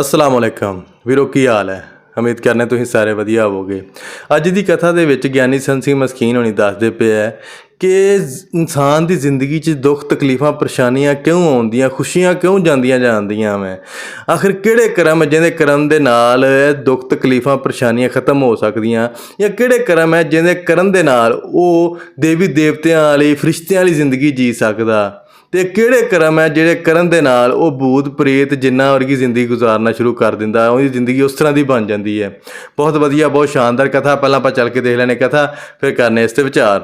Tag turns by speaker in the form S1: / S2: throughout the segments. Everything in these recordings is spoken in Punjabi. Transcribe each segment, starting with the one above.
S1: ਅਸਲਾਮ ਅਲੈਕਮ ਵੀਰੋ, ਕੀ ਹਾਲ ਹੈ? ਉਮੀਦ ਕਰਨੇ ਤੁਸੀਂ ਸਾਰੇ ਵਧੀਆ ਹੋਵੋਗੇ। ਅੱਜ ਦੀ ਕਥਾ ਦੇ ਵਿੱਚ ਗਿਆਨੀ ਸੰਤ ਸਿੰਘ ਮਸਕੀਨ ਹੋਣੀ ਦੱਸਦੇ ਪਏ ਹੈ ਕਿ ਇਨਸਾਨ ਦੀ ਜ਼ਿੰਦਗੀ 'ਚ ਦੁੱਖ, ਤਕਲੀਫਾਂ, ਪਰੇਸ਼ਾਨੀਆਂ ਕਿਉਂ ਆਉਂਦੀਆਂ, ਖੁਸ਼ੀਆਂ ਕਿਉਂ ਜਾਂਦੀਆਂ ਜਾਂਦੀਆਂ ਮੈਂ ਆਖਿਰ ਕਿਹੜੇ ਕਰਮ ਜਿਹਦੇ ਕਰਮ ਦੇ ਨਾਲ ਦੁੱਖ, ਤਕਲੀਫਾਂ, ਪਰੇਸ਼ਾਨੀਆਂ ਖਤਮ ਹੋ ਸਕਦੀਆਂ? ਜਾਂ ਕਿਹੜੇ ਕਰਮ ਹੈ ਜਿਹਦੇ ਕਰਨ ਦੇ ਨਾਲ ਉਹ ਦੇਵੀ ਦੇਵਤਿਆਂ ਵਾਲੀ, ਫਰਿਸ਼ਤਿਆਂ ਵਾਲੀ ਜ਼ਿੰਦਗੀ ਜੀ ਸਕਦਾ? ਤੇ ਕਿਹੜੇ ਕਰਮ ਹੈ ਜਿਹੜੇ ਕਰਨ ਦੇ ਨਾਲ ਉਹ ਭੂਤ ਪ੍ਰੇਤ ਜਿੰਨਾ ਵਰਗੀ ਜ਼ਿੰਦਗੀ ਗੁਜ਼ਾਰਨਾ ਸ਼ੁਰੂ ਕਰ ਦਿੰਦਾ ਉਹਦੀ ਜ਼ਿੰਦਗੀ ਉਸ ਤਰ੍ਹਾਂ ਦੀ ਬਣ ਜਾਂਦੀ ਹੈ। ਬਹੁਤ ਵਧੀਆ, ਬਹੁਤ ਸ਼ਾਨਦਾਰ ਕਥਾ, ਪਹਿਲਾਂ ਆਪਾਂ ਚੱਲ ਕੇ ਦੇਖ ਲੈਣੇ ਕਥਾ, ਫਿਰ ਕਰਨੇ ਇਸ ਤੇ ਵਿਚਾਰ।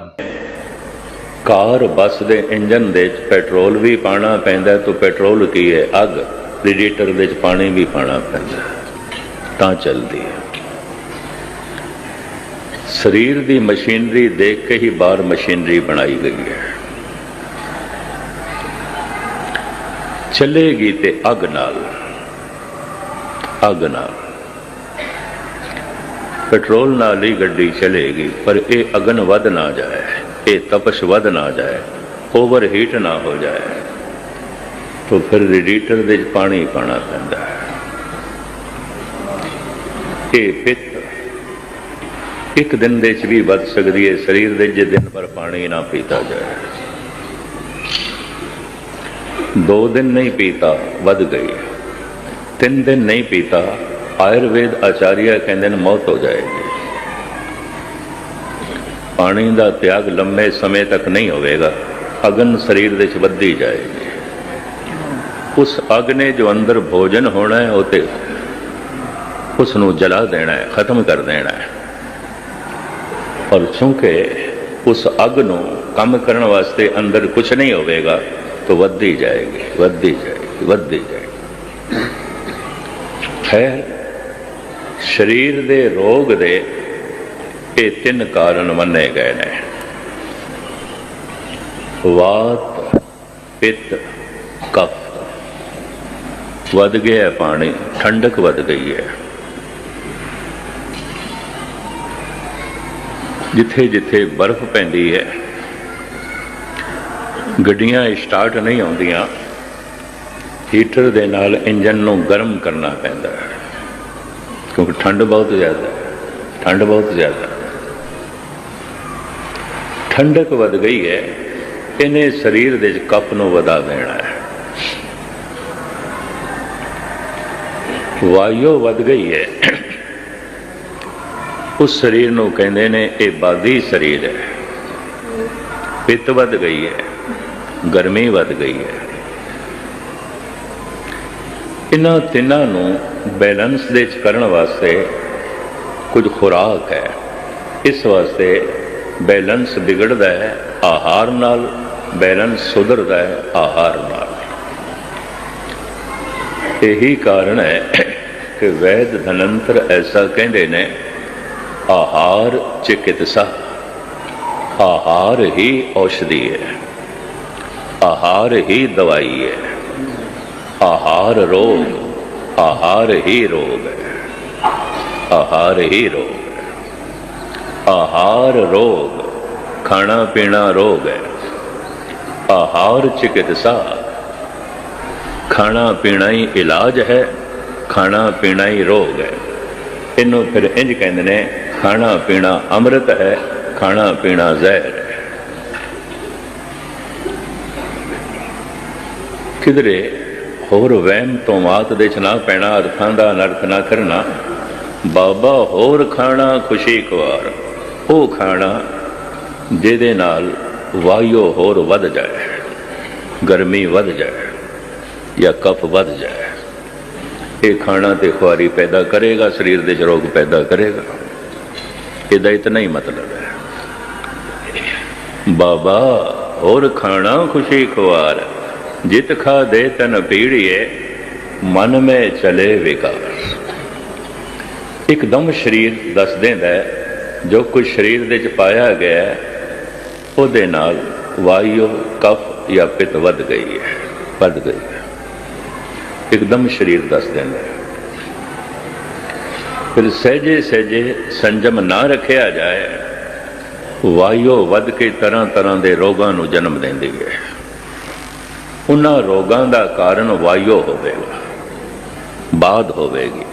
S2: ਕਾਰ, ਬੱਸ ਦੇ ਇੰਜਨ ਦੇ ਵਿੱਚ ਪੈਟਰੋਲ ਵੀ ਪਾਣਾ ਪੈਂਦਾ, ਤਾਂ ਪੈਟਰੋਲ ਕੀ ਹੈ? ਅੱਗ, ਰੇਡੀਏਟਰ ਦੇ ਵਿੱਚ ਪਾਣੀ ਵੀ ਪਾਣਾ ਪੈਂਦਾ, ਤਾਂ ਚੱਲਦੀ ਹੈ। ਸਰੀਰ ਦੀ ਮਸ਼ੀਨਰੀ ਦੇਖ ਕੇ ਹੀ ਬਾਹਰ ਮਸ਼ੀਨਰੀ ਬਣਾਈ ਗਈ ਹੈ। ਚੱਲੇਗੀ ਤੇ ਅੱਗ ਨਾਲ ਅੱਗ ਨਾਲ। ਪੈਟਰੋਲ ਨਾਲ ਹੀ ਗੱਡੀ ਚਲੇਗੀ, ਪਰ ਇਹ ਅਗਨ ਵੱਧ ਨਾ ਜਾਏ, ਇਹ ਤਪਸ਼ ਵੱਧ ਨਾ ਜਾਏ ਓਵਰ ਹੀਟ ਨਾ ਹੋ ਜਾਏ, ਤਾਂ ਫਿਰ ਰੇਡੀਏਟਰ ਦੇ ਵਿੱਚ ਪਾਣੀ ਪਾਣਾ ਪੈਂਦਾ ਹੈ। ਇਹ ਪਿੱਤ ਇੱਕ ਦਿਨ ਦੇ ਵਿੱਚ ਵੀ ਵੱਧ ਸਕਦੀ ਹੈ, ਸਰੀਰ ਦੇ ਜੇ ਦਿਨ ਭਰ ਪਾਣੀ ਨਾ ਪੀਤਾ ਜਾਏ। ਦੋ ਦਿਨ ਨਹੀਂ ਪੀਤਾ, ਵੱਧ ਗਈ। ਤਿੰਨ ਦਿਨ ਨਹੀਂ ਪੀਤਾ, ਆਯੁਰਵੇਦ ਆਚਾਰੀਆ ਕਹਿੰਦੇ ਨੇ ਮੌਤ ਹੋ ਜਾਏਗੀ। ਪਾਣੀ ਦਾ ਤਿਆਗ ਲੰਮੇ ਸਮੇਂ ਤੱਕ ਨਹੀਂ ਹੋਵੇਗਾ, ਅਗਨ ਸਰੀਰ ਦੇ ਵਿੱਚ ਵੱਧਦੀ ਜਾਏਗੀ। ਉਸ ਅਗ ਨੇ ਜੋ ਅੰਦਰ ਭੋਜਨ ਹੋਣਾ ਹੈ, ਉਹ ਤੇ ਉਸ ਨੂੰ ਜਲਾ ਦੇਣਾ ਹੈ, ਖਤਮ ਕਰ ਦੇਣਾ ਹੈ। ਔਰ ਚੂੰਕਿ ਉਸ ਅਗ ਨੂੰ ਕੰਮ ਕਰਨ ਵਾਸਤੇ ਅੰਦਰ ਕੁਝ ਨਹੀਂ ਹੋਵੇਗਾ ਤਾਂ ਵੱਧਦੀ ਜਾਏਗੀ ਵੱਧਦੀ ਜਾਏਗੀ ਵੱਧਦੀ ਜਾਏਗੀ ਖੈਰ ਸਰੀਰ ਦੇ ਰੋਗ ਦੇ ਇਹ ਤਿੰਨ ਕਾਰਨ ਮੰਨੇ ਗਏ ਨੇ ਵਾਤ ਪਿੱਤ ਕਫ ਵੱਧ ਗਿਆ ਪਾਣੀ ਠੰਡਕ ਵੱਧ ਗਈ ਹੈ ਜਿੱਥੇ ਜਿੱਥੇ ਬਰਫ਼ ਪੈਂਦੀ ਹੈ ਗੱਡੀਆਂ ਸਟਾਰਟ ਨਹੀਂ ਆਉਂਦੀਆਂ ਹੀਟਰ ਦੇ ਨਾਲ ਇੰਜਨ ਨੂੰ ਗਰਮ ਕਰਨਾ ਪੈਂਦਾ ਹੈ। ਕਿਉਂਕਿ ਠੰਡ ਬਹੁਤ ਜ਼ਿਆਦਾ ਹੈ, ਠੰਡ ਬਹੁਤ ਜ਼ਿਆਦਾ ਠੰਡਕ ਵੱਧ ਗਈ ਹੈ, ਇਹਨੇ ਸਰੀਰ ਦੇ ਕੱਪ ਨੂੰ ਵਧਾ ਦੇਣਾ ਹੈ। ਵਾਯੂ ਵੱਧ ਗਈ ਹੈ। ਉਸ ਸਰੀਰ ਨੂੰ ਕਹਿੰਦੇ ਨੇ ਇਹ ਬਾਦੀ ਸਰੀਰ ਹੈ। ਪਿੱਤ ਵੱਧ ਗਈ ਹੈ। ਗਰਮੀ ਵੱਧ ਗਈ ਹੈ। ਇਹਨਾਂ ਤਿੰਨਾਂ ਨੂੰ ਬੈਲੈਂਸ ਦੇ ਵਿੱਚ ਕਰਨ ਵਾਸਤੇ ਕੁਝ ਖੁਰਾਕ ਹੈ। ਇਸ ਵਾਸਤੇ ਬੈਲੈਂਸ ਵਿਗੜਦਾ ਹੈ, ਆਹਾਰ ਨਾਲ ਬੈਲੈਂਸ ਸੁਧਰਦਾ ਹੈ, ਆਹਾਰ ਨਾਲ। ਇਹੀ ਕਾਰਨ ਹੈ ਕਿ ਵੈਦ ਧਨੰਤਰ ਐਸਾ ਕਹਿੰਦੇ ਨੇ, ਆਹਾਰ ਚਿਕਿਤਸਾ, ਆਹਾਰ ਹੀ ਔਸ਼ਧੀ ਹੈ। ਆਹਾਰ ਹੀ ਦਵਾਈ ਹੈ। ਆਹਾਰ ਰੋਗ, ਆਹਾਰ ਹੀ ਰੋਗ ਹੈ। ਆਹਾਰ ਹੀ ਰੋਗ ਹੈ। ਆਹਾਰ ਰੋਗ, ਖਾਣਾ ਪੀਣਾ ਰੋਗ ਹੈ। ਆਹਾਰ ਚਿਕਿਤਸਾ, ਖਾਣਾ ਪੀਣਾ ਹੀ ਇਲਾਜ ਹੈ, ਖਾਣਾ ਪੀਣਾ ਹੀ ਰੋਗ ਹੈ। ਇਹਨੂੰ ਫਿਰ ਇੰਜ ਕਹਿੰਦੇ ਨੇ, ਖਾਣਾ ਪੀਣਾ ਅੰਮ੍ਰਿਤ ਹੈ, ਖਾਣਾ ਪੀਣਾ ਜ਼ਹਿਰ ਕਿਧਰੇ ਹੋਰ ਵਹਿਮ ਤੋਂ ਮਾਤ ਦੇ ਚ ਨਾ ਪੈਣਾ, ਅਰਥਾਂ ਦਾ ਅਨਰਥ ਨਾ ਕਰਨਾ। ਬਾਬਾ, ਹੋਰ ਖਾਣਾ ਖੁਸ਼ੀ ਖਵਾਰ, ਉਹ ਖਾਣਾ ਜਿਹਦੇ ਨਾਲ ਵਾਯੂ ਹੋਰ ਵੱਧ ਜਾਏ, ਗਰਮੀ ਵੱਧ ਜਾਏ ਜਾਂ ਕਫ ਵੱਧ ਜਾਏ। ਇਹ ਖਾਣਾ ਤੇ ਖੁਆਰੀ ਪੈਦਾ ਕਰੇਗਾ, ਸਰੀਰ ਦੇ ਚ ਰੋਗ ਪੈਦਾ ਕਰੇਗਾ। ਇਹਦਾ ਇਤਨਾ ਹੀ ਮਤਲਬ ਹੈ। ਬਾਬਾ, ਹੋਰ ਖਾਣਾ ਖੁਸ਼ੀ ਖਵਾਰ। ਜਿਤ ਖਾ ਦੇ ਤਨ ਪੀੜੀਏ, ਮਨ ਮੇ ਚਲੇ ਵਿਕਾਸ ਇੱਕਦਮ ਸਰੀਰ ਦੱਸ ਦਿੰਦਾ ਜੋ ਕੁਝ ਸਰੀਰ ਦੇ ਚ ਪਾਇਆ ਗਿਆ ਉਹਦੇ ਨਾਲ ਵਾਯੂ, ਕਫ ਜਾਂ ਪਿਤ ਵੱਧ ਗਈ ਹੈ, ਵੱਧ ਗਈ ਹੈ। ਇੱਕਦਮ ਸਰੀਰ ਦੱਸ ਦਿੰਦਾ ਫਿਰ ਸਹਿਜੇ ਸਹਿਜੇ ਸੰਜਮ ਨਾ ਰੱਖਿਆ ਜਾਏ, ਵਾਯੂ ਵੱਧ ਕੇ ਤਰ੍ਹਾਂ ਤਰ੍ਹਾਂ ਦੇ ਰੋਗਾਂ ਨੂੰ ਜਨਮ ਦਿੰਦੀ ਹੈ। ਉਹਨਾਂ ਰੋਗਾਂ ਦਾ ਕਾਰਨ ਵਾਯੋ ਹੋਵੇਗਾ ਬਾਦ ਹੋਵੇਗੀ।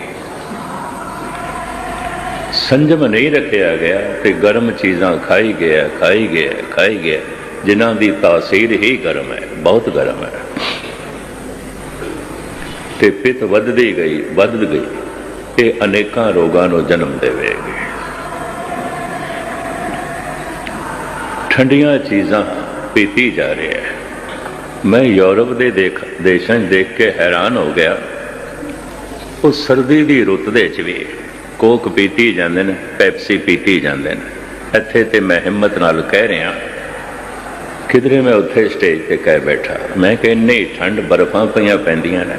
S2: ਸੰਜਮ ਨਹੀਂ ਰੱਖਿਆ ਗਿਆ ਤੇ ਗਰਮ ਚੀਜ਼ਾਂ ਖਾਈ ਗਿਆ ਖਾਈ ਗਿਆ ਖਾਈ ਗਿਆ, ਜਿਨ੍ਹਾਂ ਦੀ ਤਾਸੀਰ ਹੀ ਗਰਮ ਹੈ, ਬਹੁਤ ਗਰਮ ਹੈ। ਤੇ ਪਿਤ ਵੱਧਦੀ ਗਈ ਵੱਧ ਗਈ ਇਹ ਅਨੇਕਾਂ ਰੋਗਾਂ ਨੂੰ ਜਨਮ ਦੇਵੇਗੀ। ਠੰਡੀਆਂ ਚੀਜ਼ਾਂ ਪੀਤੀ ਜਾ ਰਹੀ ਹੈ। ਮੈਂ ਯੂਰਪ ਦੇ ਦੇਖ ਦੇਸ਼ਾਂ 'ਚ ਦੇਖ ਕੇ ਹੈਰਾਨ ਹੋ ਗਿਆ। ਉਹ ਸਰਦੀ ਦੀ ਰੁੱਤ ਦੇ ਵਿੱਚ ਵੀ ਕੋਕ ਪੀਤੀ ਜਾਂਦੇ ਨੇ, ਪੈਪਸੀ ਪੀਤੀ ਜਾਂਦੇ ਨੇ। ਇੱਥੇ ਤੇ ਮੈਂ ਹਿੰਮਤ ਨਾਲ ਕਹਿ ਰਿਹਾ, ਕਿਧਰੇ ਮੈਂ ਉੱਥੇ ਸਟੇਜ ਤੇ ਕਹਿ ਬੈਠਾ। ਮੈਂ ਕਿ ਇੰਨੀ ਠੰਡ ਬਰਫਾਂ ਪਈਆਂ ਪੈਂਦੀਆਂ ਨੇ।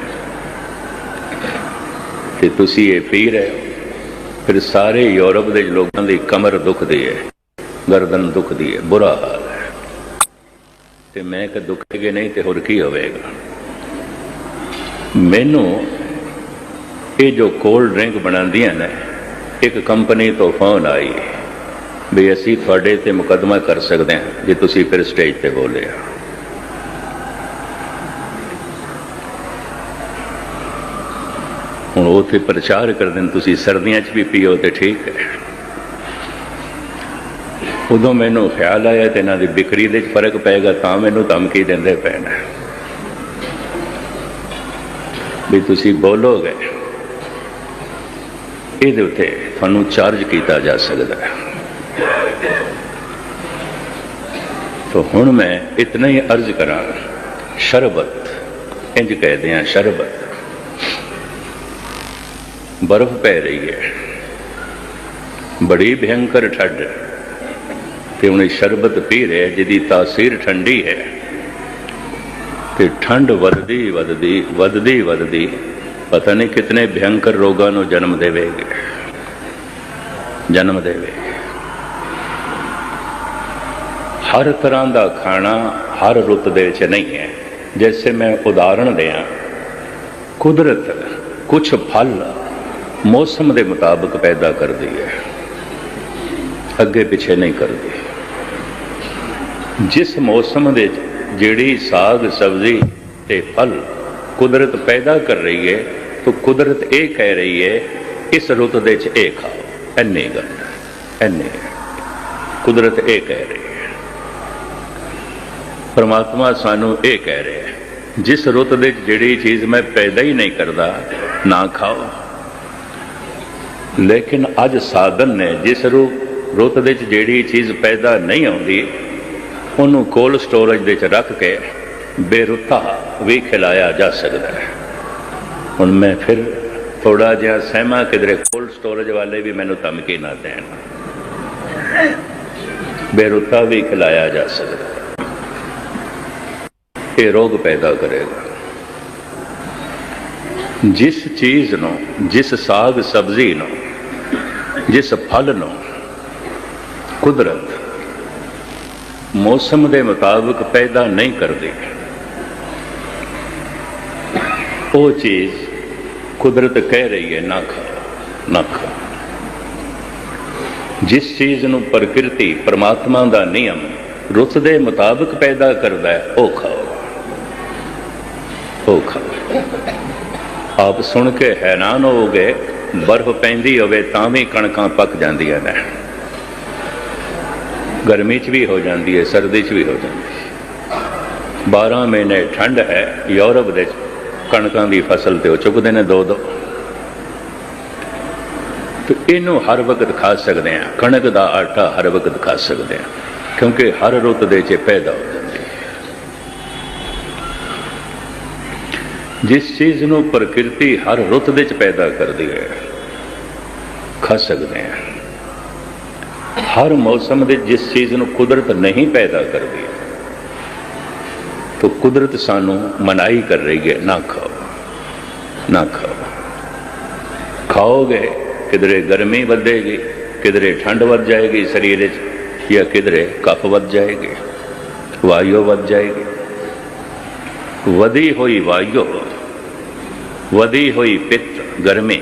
S2: ਤੇ ਤੁਸੀਂ ਇਹ ਪੀ ਰਹੇ ਹੋ। ਫਿਰ ਸਾਰੇ ਯੂਰਪ ਦੇ ਲੋਕਾਂ ਦੀ ਕਮਰ ਦੁਖਦੀ ਹੈ, ਗਰਦਨ ਦੁਖਦੀ ਹੈ, ਬੁਰਾ ਹਾਲ। ਤੇ ਮੈਂ ਕਿ ਦੁਖੇਗੇ ਨਹੀਂ ਤੇ ਹੋਰ ਕੀ ਹੋਵੇਗਾ? ਮੈਨੂੰ ਇਹ ਜੋ ਕੋਲਡ ਡਰਿੰਕ ਬਣਾਉਂਦੀਆਂ ਨੇ, ਇੱਕ ਕੰਪਨੀ ਤੋਂ ਫੋਨ ਆਈ ਵੀ ਅਸੀਂ ਤੁਹਾਡੇ ਤੇ ਮੁਕੱਦਮਾ ਕਰ ਸਕਦੇ ਹਾਂ ਜੇ ਤੁਸੀਂ ਫਿਰ ਸਟੇਜ ਤੇ ਬੋਲਿਆ ਹੁਣ ਉੱਥੇ ਪ੍ਰਚਾਰ ਕਰਦੇ ਨੇ, ਤੁਸੀਂ ਸਰਦੀਆਂ 'ਚ ਵੀ ਪੀਓ ਤੇ ਠੀਕ ਹੈ। ਉਦੋਂ ਮੈਨੂੰ ਖਿਆਲ ਆਇਆ ਤੇ ਇਹਨਾਂ ਦੀ ਵਿਕਰੀ ਦੇ 'ਚ ਫ਼ਰਕ ਪਏਗਾ ਤਾਂ ਮੈਨੂੰ ਧਮਕੀ ਦਿੰਦੇ ਪੈਣਾ ਵੀ ਤੁਸੀਂ ਬੋਲੋਗੇ, ਇਹਦੇ ਉੱਤੇ ਤੁਹਾਨੂੰ ਚਾਰਜ ਕੀਤਾ ਜਾ ਸਕਦਾ ਹੈ। ਤੋ ਹੁਣ ਮੈਂ ਇਤਨਾ ਹੀ ਅਰਜ਼ ਕਰਾਂ, ਸ਼ਰਬਤ, ਇੰਜ ਕਹਦੇ ਆ ਸ਼ਰਬਤ। ਬਰਫ਼ ਪੈ ਰਹੀ ਹੈ, ਬੜੀ ਭਿਆਨਕ ਠੰਡ। ਤੇ ਉਹਨੇ ਸ਼ਰਬਤ ਪੀ ਰਿਹਾ ਜਿਹਦੀ ਤਾਸੀਰ ਠੰਡੀ ਹੈ। ਤੇ ਠੰਡ ਵੱਧਦੀ ਵੱਧਦੀ ਵੱਧਦੀ ਵੱਧਦੀ। ਪਤਾ ਨਹੀਂ ਕਿਤਨੇ ਭਿਆਨਕ ਰੋਗਾਂ ਨੂੰ ਜਨਮ ਦੇਵੇਗੀ। ਜਨਮ ਦੇਵੇਗੀ। ਹਰ ਤਰ੍ਹਾਂ ਦਾ ਖਾਣਾ ਹਰ ਰੁੱਤ ਦੇ ਵਿੱਚ ਨਹੀਂ ਹੈ। ਜੈਸੇ ਮੈਂ ਉਦਾਹਰਣ ਦਿਆਂ, ਕੁਦਰਤ ਕੁਝ ਫਲ ਮੌਸਮ ਦੇ ਮੁਤਾਬਕ ਪੈਦਾ ਕਰਦੀ ਹੈ। ਅੱਗੇ ਪਿੱਛੇ ਨਹੀਂ ਕਰਦੀ। ਜਿਸ ਮੌਸਮ ਦੇ ਵਿੱਚ ਜਿਹੜੀ ਸਾਗ, ਸਬਜ਼ੀ ਤੇ ਫਲ ਕੁਦਰਤ ਪੈਦਾ ਕਰ ਰਹੀ ਹੈ, ਤਾਂ ਕੁਦਰਤ ਇਹ ਕਹਿ ਰਹੀ ਹੈ, ਇਸ ਰੁੱਤ ਦੇ ਵਿੱਚ ਇਹ ਖਾਓ ਐਨੇ ਗੱਲ ਐਨੇ ਕੁਦਰਤ ਇਹ ਕਹਿ ਰਹੀ ਹੈ। ਪਰਮਾਤਮਾ ਸਾਨੂੰ ਇਹ ਕਹਿ ਰਿਹਾ ਹੈ, ਜਿਸ ਰੁੱਤ ਦੇ ਵਿੱਚ ਜਿਹੜੀ ਚੀਜ਼ ਮੈਂ ਪੈਦਾ ਹੀ ਨਹੀਂ ਕਰਦਾ, ਨਾ ਖਾਓ। ਲੇਕਿਨ ਅੱਜ ਸਾਧਨ ਨੇ, ਜਿਸ ਰੂ ਰੁੱਤ ਦੇ ਵਿੱਚ ਜਿਹੜੀ ਚੀਜ਼ ਪੈਦਾ ਨਹੀਂ ਆਉਂਦੀ ਉਹਨੂੰ ਕੋਲਡ ਸਟੋਰੇਜ ਦੇ ਵਿੱਚ ਰੱਖ ਕੇ ਬੇਰੁੱਤਾ ਵੀ ਖਿਲਾਇਆ ਜਾ ਸਕਦਾ ਹੈ। ਹੁਣ ਮੈਂ ਫਿਰ ਥੋੜਾ ਜਿਹਾ ਸਹਿਮਾ ਕਿਧਰੇ ਕੋਲਡ ਸਟੋਰੇਜ ਵਾਲੇ ਵੀ ਮੈਨੂੰ ਧਮਕੀ ਨਾ ਦੇਣ। ਬੇਰੁੱਤਾ ਵੀ ਖਿਲਾਇਆ ਜਾ ਸਕਦਾ ਇਹ ਰੋਗ ਪੈਦਾ ਕਰੇਗਾ। ਜਿਸ ਚੀਜ਼ ਨੂੰ, ਜਿਸ ਸਾਗ ਸਬਜ਼ੀ ਨੂੰ, ਜਿਸ ਫਲ ਨੂੰ ਕੁਦਰਤ ਮੌਸਮ ਦੇ ਮੁਤਾਬਕ ਪੈਦਾ ਨਹੀਂ ਕਰਦੀ। ਉਹ ਚੀਜ਼ ਕੁਦਰਤ ਕਹਿ ਰਹੀ ਹੈ, ਨਾ ਖਾਓ ਨਾ ਖਾਓ ਜਿਸ ਚੀਜ਼ ਨੂੰ ਪ੍ਰਕਿਰਤੀ ਪਰਮਾਤਮਾ ਦਾ ਨਿਯਮ ਰੁੱਤ ਦੇ ਮੁਤਾਬਕ ਪੈਦਾ ਕਰਦਾ ਹੈ, ਉਹ ਖਾਓ। ਉਹ ਖਾਓ। ਆਪ ਸੁਣ ਕੇ ਹੈਰਾਨ ਹੋਵੋਗੇ, ਬਰਫ਼ ਪੈਂਦੀ ਹੋਵੇ ਤਾਂ ਵੀ ਕਣਕਾਂ ਪੱਕ ਜਾਂਦੀਆਂ ਨੇ। ਗਰਮੀ 'ਚ ਵੀ ਹੋ ਜਾਂਦੀ ਹੈ, ਸਰਦੀ 'ਚ ਵੀ ਹੋ ਜਾਂਦੀ ਹੈ। 12 ਮਹੀਨੇ ਠੰਡ ਹੈ, ਯੂਰਪ ਦੇ ਕਣਕਾਂ ਦੀ ਫਸਲ ਤੇ ਉਹ ਚੁੱਕਦੇ ਨੇ ਦੋ ਦੋ ਤੇ ਇਹਨੂੰ ਹਰ ਵਕਤ ਖਾ ਸਕਦੇ ਆ ਕਣਕ ਦਾ ਆਟਾ ਹਰ ਵਕਤ ਖਾ ਸਕਦੇ ਆ ਕਿਉਂਕਿ ਹਰ ਰੁੱਤ ਦੇ 'ਚ ਪੈਦਾ ਹੋ ਜਾਂਦੀ ਹੈ। ਜਿਸ ਚੀਜ਼ ਨੂੰ ਪ੍ਰਕਿਰਤੀ ਹਰ ਰੁੱਤ ਦੇ 'ਚ ਪੈਦਾ ਕਰਦੀ ਹੈ, ਖਾ ਸਕਦੇ ਆ ਹਰ ਮੌਸਮ ਦੇ ਜਿਸ ਚੀਜ਼ ਨੂੰ ਕੁਦਰਤ ਨਹੀਂ ਪੈਦਾ ਕਰਦੀ, ਤਾਂ ਕੁਦਰਤ ਸਾਨੂੰ ਮਨਾਈ ਕਰ ਰਹੀ ਹੈ, ਨਾ ਖਾਓ ਨਾ ਖਾਓ। ਖਾਓਗੇ, ਕਿਧਰੇ ਗਰਮੀ ਵਧੇਗੀ, ਕਿਧਰੇ ਠੰਡ ਵੱਧ ਜਾਏਗੀ ਸਰੀਰ ਵਿੱਚ, ਜਾਂ ਕਿਧਰੇ ਕਫ ਵੱਧ ਜਾਏਗੀ, ਵਾਯੂ ਵੱਧ ਜਾਏਗੀ। ਵਧੀ ਹੋਈ ਵਾਯੂ, ਵਧੀ ਹੋਈ ਪਿੱਤ ਗਰਮੀ,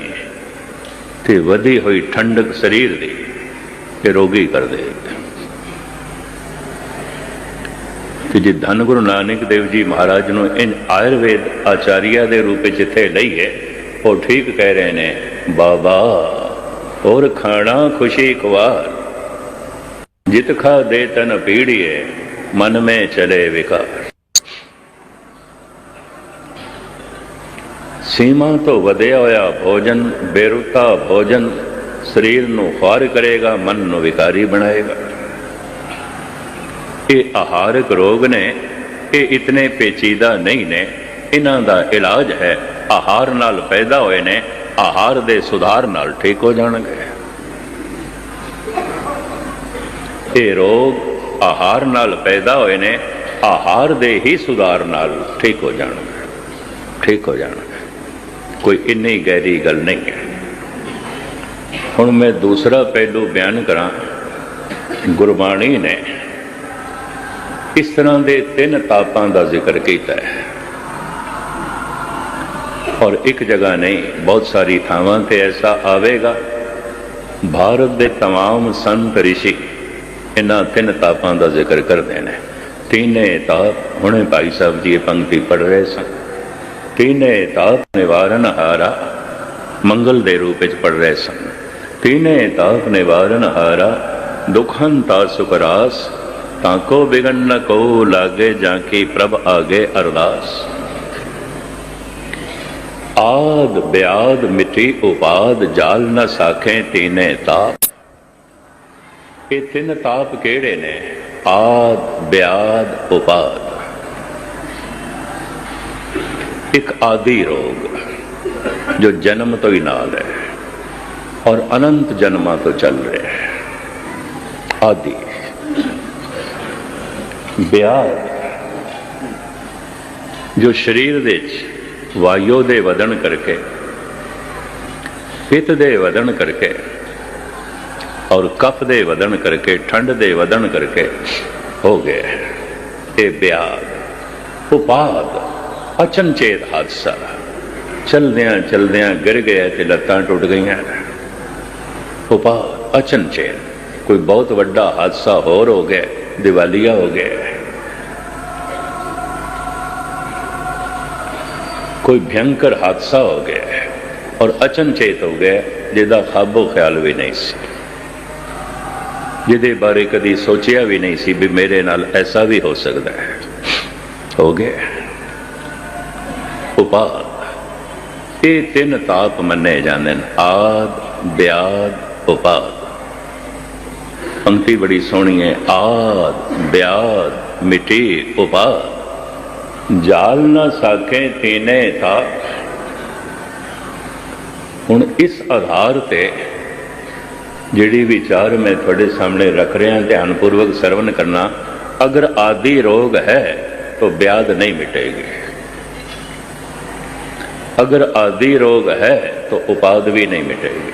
S2: ਤੇ ਵਧੀ ਹੋਈ ਠੰਡਕ ਸਰੀਰ ਦੀ ਇਹ ਰੋਗੀ ਕਰ ਦੇਗਾ ਕਿ ਜੇ ਧੰਨ ਗੁਰੂ ਨਾਨਕ ਦੇਵ ਜੀ ਮਹਾਰਾਜ ਨੂੰ ਇਨ ਆਯੁਰਵੇਦ ਆਚਾਰੀਆ ਦੇ ਰੂਪ ਵਿੱਚ ਇੱਥੇ ਲਈਏ ਉਹ ਠੀਕ ਕਹਿ ਰਹੇ ਨੇ, ਬਾਬਾ ਔਰ ਖਾਣਾ ਖੁਸ਼ੀ ਕੁਵਾਰ ਜਿਤ ਖਾ ਦੇ ਤਨ ਪੀੜੀਏ, ਮਨ ਮੇ ਚਲੇ ਵਿਕਾਰ। ਸੀਮਾ ਤੋਂ ਵਧਿਆ ਹੋਇਆ ਭੋਜਨ, ਬੇਰੁੱਤਾ ਭੋਜਨ ਸਰੀਰ ਨੂੰ ਖਾਰ ਕਰੇਗਾ, ਮਨ ਨੂੰ ਵਿਕਾਰੀ ਬਣਾਏਗਾ। ਇਹ ਆਹਾਰਕ ਰੋਗ ਨੇ, ਇਹ ਇਤਨੇ ਪੇਚੀਦਾ ਨਹੀਂ ਨੇ। ਇਹਨਾਂ ਦਾ ਇਲਾਜ ਹੈ, ਆਹਾਰ ਨਾਲ ਪੈਦਾ ਹੋਏ ਨੇ, ਆਹਾਰ ਦੇ ਸੁਧਾਰ ਨਾਲ ਠੀਕ ਹੋ ਜਾਣਗੇ। ਇਹ ਰੋਗ ਆਹਾਰ ਨਾਲ ਪੈਦਾ ਹੋਏ ਨੇ, ਆਹਾਰ ਦੇ ਹੀ ਸੁਧਾਰ ਨਾਲ ਠੀਕ ਹੋ ਜਾਣਗੇ। ਠੀਕ ਹੋ ਜਾਣਗੇ। ਕੋਈ ਇੰਨੀ ਗਹਿਰੀ ਗੱਲ ਨਹੀਂ ਹੈ। ਹੁਣ ਮੈਂ ਦੂਸਰਾ ਪਹਿਲੂ ਬਿਆਨ ਕਰਾਂ ਗੁਰਬਾਣੀ ਨੇ ਇਸ ਤਰ੍ਹਾਂ ਦੇ ਤਿੰਨ ਤਾਪਾਂ ਦਾ ਜ਼ਿਕਰ ਕੀਤਾ ਹੈ ਔਰ ਇੱਕ ਜਗ੍ਹਾ ਨਹੀਂ ਬਹੁਤ ਸਾਰੀ ਥਾਵਾਂ ਤੇ ਐਸਾ ਆਵੇਗਾ ਭਾਰਤ ਦੇ तमाम ਸੰਤ ਰਿਸ਼ੀ ਇਹਨਾਂ ਤਿੰਨ ਤਾਪਾਂ ਦਾ ਜ਼ਿਕਰ ਕਰਦੇ ਨੇ ਤੀਨੇ ਤਾਪ ਹੁਣੇ ਭਾਈ ਸਾਹਿਬ ਜੀ ਇਹ ਪੰਕਤੀ ਪੜ ਰਹੇ ਸਨ ਤੀਨੇ ਤਾਪ ਨਿਵਾਰਨ ਹਾਰਾ ਮੰਗਲ ਦੇ ਰੂਪ ਵਿੱਚ ਪੜ ਰਹੇ ਸਨ ਤੀਨੇ ਤਾਪ ਨਿਵਾਰਨ ਹਾਰਾ, ਦੁਖਨ ਤਾ ਸੁਕਰਾਸ ਤਾਕੋ ਬਿਗਨ ਨ ਕੋ ਲਾਗੇ ਜਾਂ ਕੀ ਪ੍ਰਭ ਆਗੇ ਅਰਦਾਸ। ਆਦ ਬਿਆਦ ਮਿਟੀ ਉਪਾਦ, ਜਾਲ ਨ ਸਾਖੇ ਤੀਨੇ ਤਾਪ। ਇਹ ਤਿੰਨ ਤਾਪ ਕਿਹੜੇ ਨੇ? ਆਦ, ਬਿਆਦ, ਉਪਾਦ। ਇੱਕ ਆਦੀ ਰੋਗ, ਜੋ ਜਨਮ ਤੋਂ ਹੀ ਨਾਲ ਹੈ। ਔਰ ਅਨੰਤ ਜਨਮਾਂ ਤੋਂ ਚੱਲ ਰਿਹਾ ਹੈ ਆਦੀ ਬਿਆਦ ਜੋ ਸਰੀਰ ਦੇ ਵਿੱਚ ਵਾਯੂ ਦੇ ਵਧਣ ਕਰਕੇ ਪਿੱਤ ਦੇ ਵਧਣ ਕਰਕੇ ਔਰ ਕਫ ਦੇ ਵਧਣ ਕਰਕੇ ਠੰਡ ਦੇ ਵਧਣ ਕਰਕੇ ਹੋ ਗਿਆ ਇਹ ਵਿਆਹ ਉਪਾਦ ਅਚਨਚੇਤ ਹਾਦਸਾ ਚਲਦਿਆਂ ਚਲਦਿਆਂ ਗਿਰ ਗਿਆ ਤੇ ਲੱਤਾਂ ਟੁੱਟ ਗਈਆਂ ਉਪਾਦ ਅਚਨਚੇਤ ਕੋਈ ਬਹੁਤ ਵੱਡਾ ਹਾਦਸਾ ਹੋਰ ਹੋ ਗਿਆ, ਦੀਵਾਲੀਆ ਹੋ ਗਿਆ। ਕੋਈ ਭਿਆਨਕ ਹਾਦਸਾ ਹੋ ਗਿਆ ਔਰ ਅਚਨਚੇਤ ਹੋ ਗਿਆ, ਜਿਹਦਾ ਖਾਬੋ ਖਿਆਲ ਵੀ ਨਹੀਂ ਸੀ। ਜਿਹਦੇ ਬਾਰੇ ਕਦੀ ਸੋਚਿਆ ਵੀ ਨਹੀਂ ਸੀ ਵੀ ਮੇਰੇ ਨਾਲ ਐਸਾ ਵੀ ਹੋ ਸਕਦਾ ਹੈ। ਹੋ ਗਿਆ। ਉਪਾ ਇਹ ਤਿੰਨ ਤਾਪ ਮੰਨੇ ਜਾਂਦੇ ਨੇ, ਆਦ ਬਿਆਦ ਉਪਾਦ। ਪੰਕਤੀ ਬੜੀ ਸੋਹਣੀ ਹੈ ਆਦ, ਬਿਆਦ ਮਿਟੇ ਉਪਾਦ। ਜਾਲ ਨਾ ਸਾਕੇ ਤੀਨੇ ਤਾ ਹੁਣ ਇਸ ਆਧਾਰ ਤੇ ਜਿਹੜੀ ਵਿਚਾਰ ਮੈਂ ਤੁਹਾਡੇ ਸਾਹਮਣੇ ਰੱਖ ਰਿਹਾ ਧਿਆਨ ਪੂਰਵਕ ਸਰਵਨ ਕਰਨਾ, ਅਗਰ ਆਦੀ ਰੋਗ ਹੈ, ਤਾਂ ਬਿਆਦ ਨਹੀਂ ਮਿਟੇਗੀ। ਅਗਰ ਆਦੀ ਰੋਗ ਹੈ, ਤਾਂ ਉਪਾਦ ਵੀ ਨਹੀਂ ਮਿਟੇਗੀ।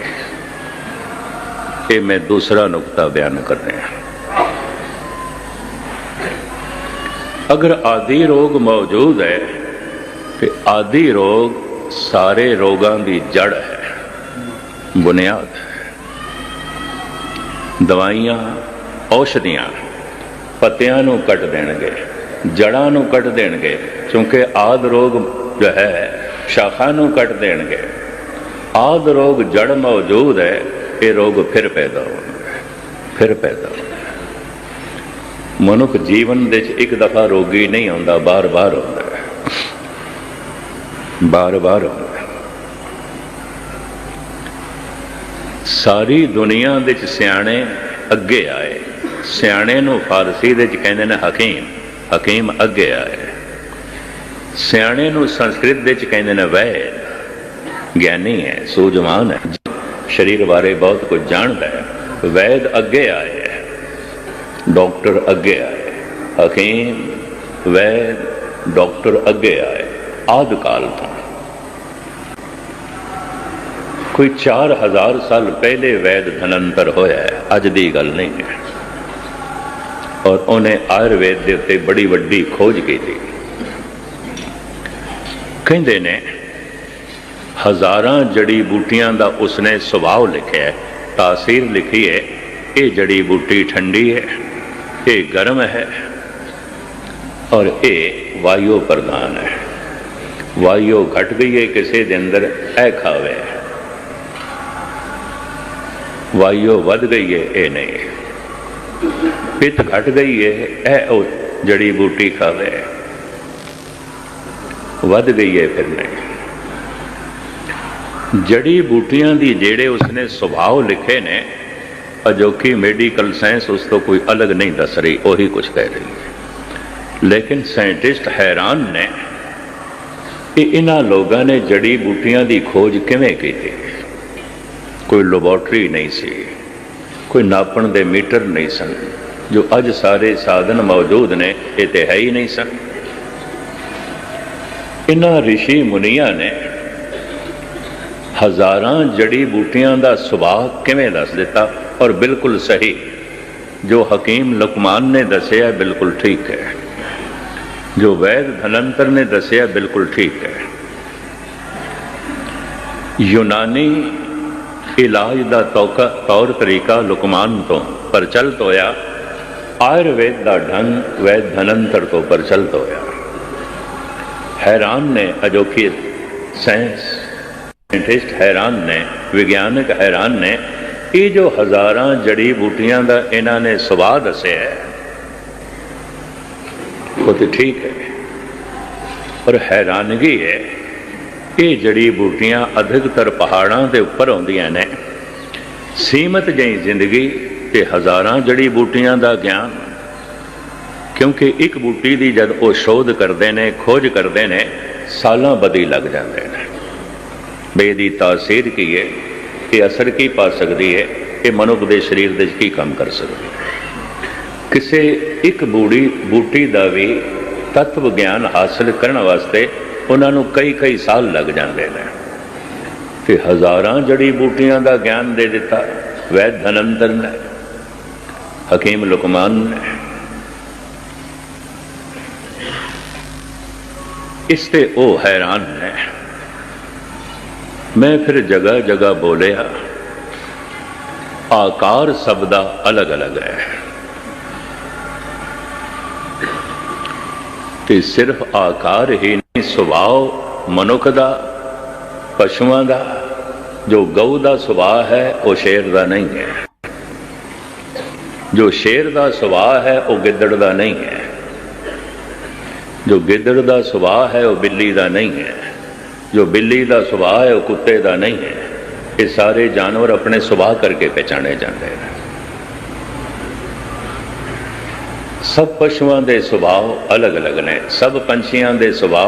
S2: ਇਹ ਮੈਂ ਦੂਸਰਾ ਨੁਕਤਾ ਬਿਆਨ ਕਰ ਰਿਹਾ ਅਗਰ ਆਦੀ ਰੋਗ ਮੌਜੂਦ ਹੈ, ਤੇ ਆਦੀ ਰੋਗ ਸਾਰੇ ਰੋਗਾਂ ਦੀ ਜੜ ਹੈ, ਬੁਨਿਆਦ ਹੈ। ਦਵਾਈਆਂ, ਔਸ਼ਧੀਆਂ ਪੱਤਿਆਂ ਨੂੰ ਕੱਟ ਦੇਣਗੇ, ਜੜਾਂ ਨੂੰ ਕੱਟ ਦੇਣਗੇ, ਕਿਉਂਕਿ ਆਦ ਰੋਗ ਜੋ ਹੈ, ਸ਼ਾਖਾ ਨੂੰ ਕੱਟ ਦੇਣਗੇ। ਆਦ ਰੋਗ ਜੜ ਮੌਜੂਦ ਹੈ ਇਹ ਰੋਗ ਫਿਰ ਪੈਦਾ ਹੋਣਗੇ ਫਿਰ ਪੈਦਾ ਹੋਣਗੇ ਮਨੁੱਖ ਜੀਵਨ ਦੇ ਵਿੱਚ ਇੱਕ ਦਫਾ ਰੋਗੀ ਨਹੀਂ ਹੁੰਦਾ ਬਾਰ-ਬਾਰ ਹੁੰਦਾ ਬਾਰ-ਬਾਰ ਹੁੰਦਾ ਸਾਰੀ ਦੁਨੀਆ ਦੇ ਵਿੱਚ ਸਿਆਣੇ ਅੱਗੇ ਆਏ। ਸਿਆਣੇ ਨੂੰ ਫਾਰਸੀ ਦੇ ਵਿੱਚ ਕਹਿੰਦੇ ਨੇ ਹਕੀਮ ਹਕੀਮ ਅੱਗੇ ਆਏ। ਸਿਆਣੇ ਨੂੰ ਸੰਸਕ੍ਰਿਤ ਦੇ ਵਿੱਚ ਕਹਿੰਦੇ ਨੇ ਵੈਦ, ਗਿਆਨੀ ਹੈ, ਸੂਝਵਾਨ ਹੈ। ਸਰੀਰ ਬਾਰੇ ਬਹੁਤ ਕੁਝ ਜਾਣਦਾ ਹੈ। ਵੈਦ ਅੱਗੇ ਆਏ ਹੈ। ਡਾਕਟਰ ਅੱਗੇ ਆਏ। ਹਕੀਮ ਵੈਦ, ਡਾਕਟਰ ਅੱਗੇ ਆਏ। ਆਦ ਕਾਲ ਤੋਂ। ਕੋਈ 4000 ਸਾਲ ਪਹਿਲੇ ਵੈਦ ਧਨੰਤਰ ਹੋਇਆ ਹੈ। ਅੱਜ ਦੀ ਗੱਲ ਨਹੀਂ ਹੈ। ਔਰ ਉਹਨੇ ਆਯੁਰਵੇਦ ਦੇ ਉੱਤੇ ਬੜੀ ਵੱਡੀ ਖੋਜ ਕੀਤੀ। ਕਹਿੰਦੇ ਨੇ ਹਜ਼ਾਰਾਂ ਜੜੀ ਬੂਟੀਆਂ ਦਾ ਉਸਨੇ ਸੁਭਾਅ ਲਿਖਿਆ ਹੈ, ਤਾਸੀਰ ਲਿਖੀ ਹੈ, ਇਹ ਜੜੀ ਬੂਟੀ ਠੰਡੀ ਹੈ, ਇਹ ਗਰਮ ਹੈ ਔਰ ਇਹ ਵਾਯੂ ਪ੍ਰਦਾਨ ਹੈ। ਵਾਯੋ ਘਟ ਗਈ ਹੈ, ਕਿਸੇ ਦੇ ਅੰਦਰ ਇਹ ਖਾਵੇ ਵਾਯੂ ਵੱਧ ਗਈ ਹੈ, ਇਹ ਨਹੀਂ। ਪਿੱਤ ਘਟ ਗਈ ਹੈ, ਇਹ ਉਹ ਜੜੀ ਬੂਟੀ ਖਾਵੇ ਵੱਧ ਗਈ ਹੈ, ਫਿਰ ਨਹੀਂ। ਜੜੀ ਬੂਟੀਆਂ ਦੀ ਜਿਹੜੇ ਉਸਨੇ ਸੁਭਾਅ ਲਿਖੇ ਨੇ, ਅਜੋਕੀ ਮੈਡੀਕਲ ਸਾਇੰਸ ਉਸ ਤੋਂ ਕੋਈ ਅਲੱਗ ਨਹੀਂ ਦੱਸ ਰਹੀ, ਉਹੀ ਕੁਝ ਕਹਿ ਰਹੀ ਹੈ। ਲੇਕਿਨ ਸਾਇੰਟਿਸਟ ਹੈਰਾਨ ਨੇ ਕਿ ਇਹਨਾਂ ਲੋਕਾਂ ਨੇ ਜੜੀ ਬੂਟੀਆਂ ਦੀ ਖੋਜ ਕਿਵੇਂ ਕੀਤੀ। ਕੋਈ ਲੈਬੋਰਟਰੀ ਨਹੀਂ ਸੀ, ਕੋਈ ਨਾਪਣ ਦੇ ਮੀਟਰ ਨਹੀਂ ਸਨ, ਜੋ ਅੱਜ ਸਾਰੇ ਸਾਧਨ ਮੌਜੂਦ ਨੇ, ਇਹ ਤੇ ਹੈ ਹੀ ਨਹੀਂ ਸਨ। ਇਹਨਾਂ ਰਿਸ਼ੀ ਮੁਨੀਆਂ ਨੇ ਹਜ਼ਾਰਾਂ ਜੜੀ ਬੂਟੀਆਂ ਦਾ ਸੁਭਾਅ ਕਿਵੇਂ ਦੱਸ ਦਿੱਤਾ? ਔਰ ਬਿਲਕੁਲ ਸਹੀ, ਜੋ ਹਕੀਮ ਲੁਕਮਾਨ ਨੇ ਦੱਸਿਆ ਬਿਲਕੁਲ ਠੀਕ ਹੈ। ਜੋ ਵੈਦ ਧਨੰਤਰ ਨੇ ਦੱਸਿਆ ਬਿਲਕੁਲ ਠੀਕ ਹੈ। ਯੂਨਾਨੀ ਇਲਾਜ ਦਾ ਤੌਕਾ ਤੌਰ ਤਰੀਕਾ ਲੁਕਮਾਨ ਤੋਂ ਪ੍ਰਚਲਿਤ ਹੋਇਆ। ਆਯੁਰਵੇਦ ਦਾ ਢੰਗ ਵੈਦ ਧਨੰਤਰ ਤੋਂ ਪ੍ਰਚਲਿਤ ਹੋਇਆ। ਹੈਰਾਨ ਨੇ ਅਜੋਕੀ ਸਾਇੰਸ ਸਾਇੰਟਿਸਟ ਹੈਰਾਨ ਨੇ, ਵਿਗਿਆਨਕ ਹੈਰਾਨ ਨੇ, ਇਹ ਜੋ ਹਜ਼ਾਰਾਂ ਜੜੀ ਬੂਟੀਆਂ ਦਾ ਇਹਨਾਂ ਨੇ ਸੁਭਾਅ ਦੱਸਿਆ ਹੈ, ਉਹ ਤੇ ਠੀਕ ਹੈ, ਪਰ ਹੈਰਾਨਗੀ ਹੈ, ਇਹ ਜੜੀ ਬੂਟੀਆਂ ਅਧਿਕਤਰ ਪਹਾੜਾਂ ਦੇ ਉੱਪਰ ਆਉਂਦੀਆਂ ਨੇ, ਸੀਮਤ ਜਿਹੀ ਜ਼ਿੰਦਗੀ ਤੇ ਹਜ਼ਾਰਾਂ ਜੜੀ ਬੂਟੀਆਂ ਦਾ ਗਿਆਨ, ਕਿਉਂਕਿ ਇੱਕ ਬੂਟੀ ਦੀ ਜਦ ਉਹ ਸ਼ੋਧ ਕਰਦੇ ਨੇ, ਖੋਜ ਕਰਦੇ ਨੇ, ਸਾਲਾਂ ਬਦੀ ਲੱਗ ਜਾਂਦੇ ਨੇ। ਬੇਦੀ ਤਾਸੀਰ ਕੀ ਹੈ? ਇਹ ਅਸਰ ਕੀ ਪਾ ਸਕਦੀ ਹੈ? ਇਹ ਮਨੁੱਖ ਦੇ ਸਰੀਰ ਦੇ ਵਿੱਚ ਕੀ ਕੰਮ ਕਰ ਸਕਦੀ ਹੈ? ਕਿਸੇ ਇੱਕ ਬੂੜੀ, ਬੂਟੀ ਦਾ ਵੀ ਤਤਵ ਗਿਆਨ ਹਾਸਲ ਕਰਨ ਵਾਸਤੇ ਉਹਨਾਂ ਨੂੰ ਕਈ ਕਈ ਸਾਲ ਲੱਗ ਜਾਂਦੇ ਨੇ। ਤੇ ਹਜ਼ਾਰਾਂ ਜੜੀ ਬੂਟੀਆਂ ਦਾ ਗਿਆਨ ਦੇ ਦਿੱਤਾ। ਵੈਦ ਧਨੰਤਰ ਨੇ, ਹਕੀਮ ਲੁਕਮਾਨ ਨੇ। ਇਸ ਤੇ ਉਹ ਹੈਰਾਨ ਨੇ। ਮੈਂ ਫਿਰ ਜਗ੍ਹਾ ਜਗ੍ਹਾ ਬੋਲਿਆ, ਆਕਾਰ ਸਭ ਦਾ ਅਲੱਗ ਅਲੱਗ ਹੈ। ਤੇ ਸਿਰਫ ਆਕਾਰ ਹੀ ਨਹੀਂ, ਸੁਭਾਅ ਮਨੁੱਖ ਦਾ, ਪਸ਼ੂਆਂ ਦਾ, ਜੋ ਗਊ ਦਾ ਸੁਭਾਅ ਹੈ, ਉਹ ਸ਼ੇਰ ਦਾ ਨਹੀਂ ਹੈ। ਜੋ ਸ਼ੇਰ ਦਾ ਸੁਭਾਅ ਹੈ, ਉਹ ਗਿੱਦੜ ਦਾ ਨਹੀਂ ਹੈ। ਜੋ ਗਿੱਦੜ ਦਾ ਸੁਭਾਅ ਹੈ, ਉਹ ਬਿੱਲੀ ਦਾ ਨਹੀਂ ਹੈ। ਜੋ ਬਿੱਲੀ ਦਾ ਸੁਭਾਅ ਹੈ, ਉਹ ਕੁੱਤੇ ਦਾ ਨਹੀਂ ਹੈ। ਇਹ ਸਾਰੇ ਜਾਨਵਰ ਆਪਣੇ ਸੁਭਾਅ ਕਰਕੇ ਪਛਾਣੇ ਜਾਂਦੇ ਨੇ। ਸਭ ਪਸ਼ੂਆਂ ਦੇ ਸੁਭਾਅ ਅਲੱਗ-ਅਲੱਗ ਨੇ। ਸਭ ਪੰਛੀਆਂ ਦੇ ਸੁਭਾਅ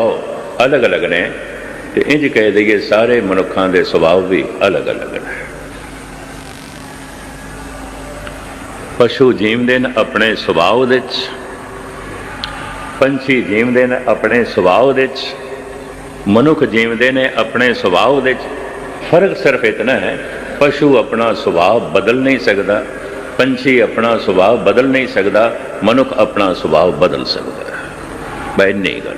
S2: ਅਲੱਗ-ਅਲੱਗ ਨੇ। ਤੇ ਇੰਜ ਕਹਿ ਦਈਏ, ਸਾਰੇ ਮਨੁੱਖਾਂ ਦੇ ਸੁਭਾਅ ਵੀ ਅਲੱਗ-ਅਲੱਗ ਨੇ। ਪਸ਼ੂ ਜੀਵਦੇ ਨੇ ਆਪਣੇ ਸੁਭਾਅ ਦੇ ਵਿੱਚ। ਪੰਛੀ ਜੀਵਦੇ ਨੇ ਆਪਣੇ ਸੁਭਾਅ ਦੇ ਵਿੱਚ। ਮਨੁੱਖ ਜੀਵਦੇ ਨੇ ਆਪਣੇ ਸੁਭਾਅ ਦੇ ਵਿੱਚ। ਫ਼ਰਕ ਸਿਰਫ ਇਤਨਾ ਹੈ, ਪਸ਼ੂ ਆਪਣਾ ਸੁਭਾਅ ਬਦਲ ਨਹੀਂ ਸਕਦਾ, ਪੰਛੀ ਆਪਣਾ ਸੁਭਾਅ ਬਦਲ ਨਹੀਂ ਸਕਦਾ, ਮਨੁੱਖ ਆਪਣਾ ਸੁਭਾਅ ਬਦਲ ਸਕਦਾ ਹੈ। ਬਈ ਨਹੀਂ ਗੱਲ।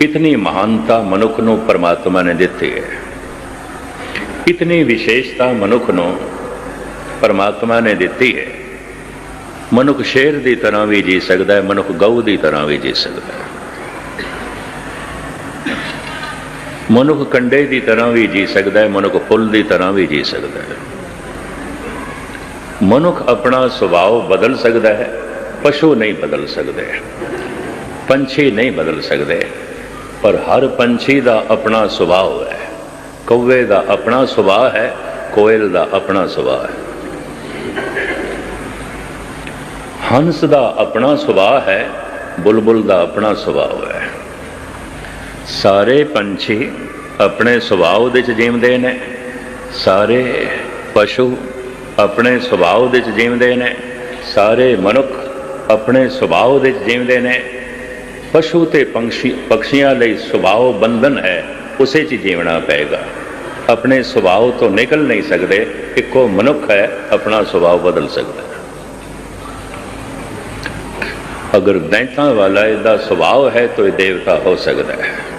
S2: ਇਤਨੀ ਮਹਾਨਤਾ ਮਨੁੱਖ ਨੂੰ ਪਰਮਾਤਮਾ ਨੇ ਦਿੱਤੀ ਹੈ। ਇਤਨੀ ਵਿਸ਼ੇਸ਼ਤਾ ਮਨੁੱਖ ਨੂੰ ਪਰਮਾਤਮਾ ਨੇ ਦਿੱਤੀ ਹੈ। ਮਨੁੱਖ ਸ਼ੇਰ ਦੀ ਤਰ੍ਹਾਂ ਵੀ ਜੀ ਸਕਦਾ ਹੈ, ਮਨੁੱਖ ਗਊ ਦੀ ਤਰ੍ਹਾਂ ਵੀ ਜੀ ਸਕਦਾ ਹੈ। ਮਨੁੱਖ ਕੰਡੇ ਦੀ ਤਰ੍ਹਾਂ ਵੀ ਜੀ ਸਕਦਾ ਹੈ, ਮਨੁੱਖ ਫੁੱਲ ਦੀ ਤਰ੍ਹਾਂ ਵੀ ਜੀ ਸਕਦਾ ਹੈ। ਮਨੁੱਖ ਆਪਣਾ ਸੁਭਾਅ ਬਦਲ ਸਕਦਾ ਹੈ, ਪਸ਼ੂ ਨਹੀਂ ਬਦਲ ਸਕਦੇ, ਪੰਛੀ ਨਹੀਂ ਬਦਲ ਸਕਦੇ, ਪਰ ਹਰ ਪੰਛੀ ਦਾ ਆਪਣਾ ਸੁਭਾਅ ਹੈ। ਕੌਵੇ ਦਾ ਆਪਣਾ ਸੁਭਾਅ ਹੈ, ਕੋਇਲ ਦਾ ਆਪਣਾ ਸੁਭਾਅ ਹੈ। ਹੰਸ ਦਾ ਆਪਣਾ ਸੁਭਾਅ ਹੈ, ਬੁਲਬੁਲ ਦਾ ਆਪਣਾ ਸੁਭਾਅ ਹੈ। ਸਾਰੇ ਪੰਛੀ ਆਪਣੇ ਸੁਭਾਅ ਦੇ ਚ ਜੀਵਦੇ ਨੇ। ਸਾਰੇ ਪਸ਼ੂ ਆਪਣੇ ਸੁਭਾਅ ਦੇ ਚ ਜੀਵਦੇ ਨੇ। ਸਾਰੇ ਮਨੁੱਖ ਆਪਣੇ ਸੁਭਾਅ ਦੇ ਚ ਜੀਵਦੇ ਨੇ। ਪਸ਼ੂ ਤੇ ਪੰਛੀ ਪਕਸ਼ੀਆਂ ਲਈ ਸੁਭਾਅ ਬੰਧਨ ਹੈ, ਉਸੇ ਚ ਜੀਵਣਾ ਪਏਗਾ। ਆਪਣੇ ਸੁਭਾਅ ਤੋਂ ਨਿਕਲ ਨਹੀਂ ਸਕਦੇ, ਇੱਕੋ ਮਨੁੱਖ ਹੈ, ਆਪਣਾ ਸੁਭਾਅ ਬਦਲ ਸਕਦਾ। ਅਗਰ ਦੈਂਤਾਂ ਵਾਲਾ ਇਹਦਾ ਸੁਭਾਅ ਹੈ, ਤਾਂ ਇਹ ਦੇਵਤਾ ਹੋ ਸਕਦਾ ਹੈ।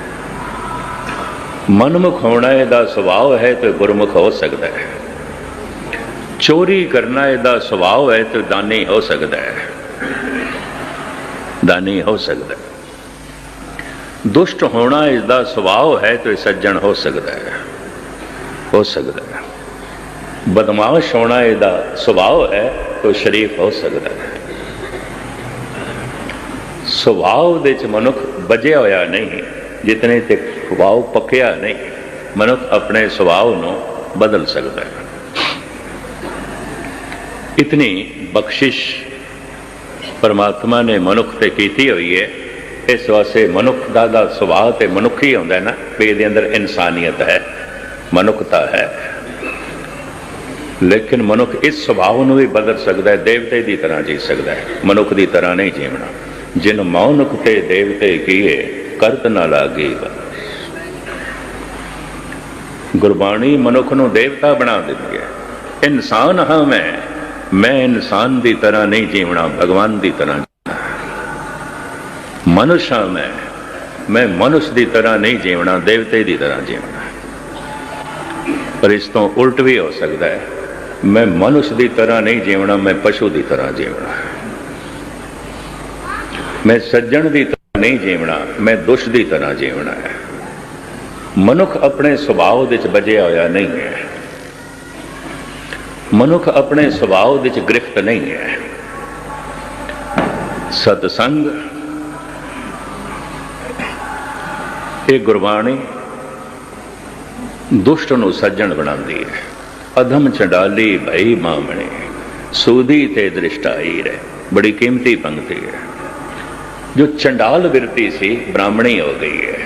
S2: ਮਨਮੁਖ ਹੋਣਾ ਇਹਦਾ ਸੁਭਾਅ ਹੈ ਤੇ ਗੁਰਮੁਖ ਹੋ ਸਕਦਾ ਹੈ। ਚੋਰੀ ਕਰਨਾ ਇਹਦਾ ਸੁਭਾਅ ਹੈ ਤੇ ਦਾਨੀ ਹੋ ਸਕਦਾ ਹੈ। ਦਾਨੀ ਹੋ ਸਕਦਾ ਹੈ। ਦੁਸ਼ਟ ਹੋਣਾ ਇਸ ਦਾ ਸੁਭਾਅ ਹੈ ਤੇ ਸੱਜਣ ਹੋ ਸਕਦਾ ਹੈ। ਹੋ ਸਕਦਾ ਹੈ। ਬਦਮਾਸ਼ ਹੋਣਾ ਇਹਦਾ ਸੁਭਾਅ ਹੈ ਤਾਂ ਸ਼ਰੀਫ ਹੋ ਸਕਦਾ ਹੈ। ਸੁਭਾਅ ਦੇ ਚ ਮਨੁੱਖ ਬਜਿਆ ਹੋਇਆ ਨਹੀਂ। ਜਿਤਨੇ ਤੇ ਸੁਭਾਅ ਪੱਕਿਆ ਨਹੀਂ, ਮਨੁੱਖ ਆਪਣੇ ਸੁਭਾਅ ਨੂੰ ਬਦਲ ਸਕਦਾ ਹੈ। ਇਤਨੀ ਬਖਸ਼ਿਸ਼ ਪਰਮਾਤਮਾ ਨੇ ਮਨੁੱਖ ਤੇ ਕੀਤੀ ਹੋਈ ਹੈ, ਇਸ ਵਾਸਤੇ ਮਨੁੱਖ ਦਾ ਦਾ ਸੁਭਾਅ ਤੇ ਮਨੁੱਖੀ ਹੁੰਦਾ ਹੈ ਨਾ, ਵੀ ਇਹਦੇ ਅੰਦਰ ਇਨਸਾਨੀਅਤ ਹੈ, ਮਨੁੱਖਤਾ ਹੈ। ਲੇਕਿਨ ਮਨੁੱਖ ਇਸ ਸੁਭਾਅ ਨੂੰ ਵੀ ਬਦਲ ਸਕਦਾ ਹੈ, ਦੇਵਤੇ ਦੀ ਤਰ੍ਹਾਂ ਜੀ ਸਕਦਾ ਹੈ, ਮਨੁੱਖ ਦੀ ਤਰ੍ਹਾਂ ਨਹੀਂ ਜੀਵਣਾ। ਜਿਨ ਮੌਨਕ ਤੇ ਦੇਵਤੇ ਕੀਏ ਕਰਤ ਨਾ ਲਾਗੇਗਾ ਗੁਰਬਾਣੀ ਮਨੁੱਖ ਨੂੰ ਦੇਵਤਾ ਬਣਾ ਦਿੰਦੀ ਹੈ। ਇਨਸਾਨ ਹਾਂ ਮੈਂ ਮੈਂ ਇਨਸਾਨ ਦੀ ਤਰ੍ਹਾਂ ਨਹੀਂ ਜੀਵਣਾ, ਭਗਵਾਨ ਦੀ ਤਰ੍ਹਾਂ ਜੀਵਣਾ। ਮਨੁੱਖ ਹਾਂ ਮੈਂ ਮੈਂ ਮਨੁੱਖ ਦੀ ਤਰ੍ਹਾਂ ਨਹੀਂ ਜੀਵਣਾ, ਦੇਵਤੇ ਦੀ ਤਰ੍ਹਾਂ ਜੀਵਣਾ। ਪਰ ਇਸ ਤੋਂ ਉਲਟ ਵੀ ਹੋ ਸਕਦਾ ਹੈ। ਮੈਂ ਮਨੁੱਖ ਦੀ ਤਰ੍ਹਾਂ ਨਹੀਂ ਜੀਵਣਾ, ਮੈਂ ਪਸ਼ੂ ਦੀ ਤਰ੍ਹਾਂ ਜੀਵਣਾ। ਮੈਂ ਸੱਜਣ ਦੀ ਤਰ੍ਹਾਂ ਨਹੀਂ ਜੀਵਣਾ, ਮੈਂ ਦੁਸ਼ਟ ਦੀ ਤਰ੍ਹਾਂ ਜੀਵਣਾ ਹੈ। ਮਨੁੱਖ ਆਪਣੇ ਸੁਭਾਅ ਦੇ ਵਿੱਚ ਬਜਿਆ ਹੋਇਆ ਨਹੀਂ ਹੈ। ਮਨੁੱਖ ਆਪਣੇ ਸੁਭਾਅ ਦੇ ਵਿੱਚ ਗ੍ਰਿਫਤ ਨਹੀਂ ਹੈ। ਸਤਸੰਗ, ਇਹ ਗੁਰਬਾਣੀ ਦੁਸ਼ਟ ਨੂੰ ਸੱਜਣ ਬਣਾਉਂਦੀ ਹੈ। ਅਧਮ ਚੰਡਾਲੀ ਭਈ ਮਾਮਣੇ, ਸੂਦੀ ਤੇ ਦ੍ਰਿਸ਼ਟਾਈ ਰਹਿ, ਬੜੀ ਕੀਮਤੀ ਪੰਕਤੀ ਹੈ। ਜੋ ਚੰਡਾਲ ਬਿਰਤੀ ਸੀ, ਬ੍ਰਾਹਮਣੀ ਹੋ ਗਈ ਹੈ।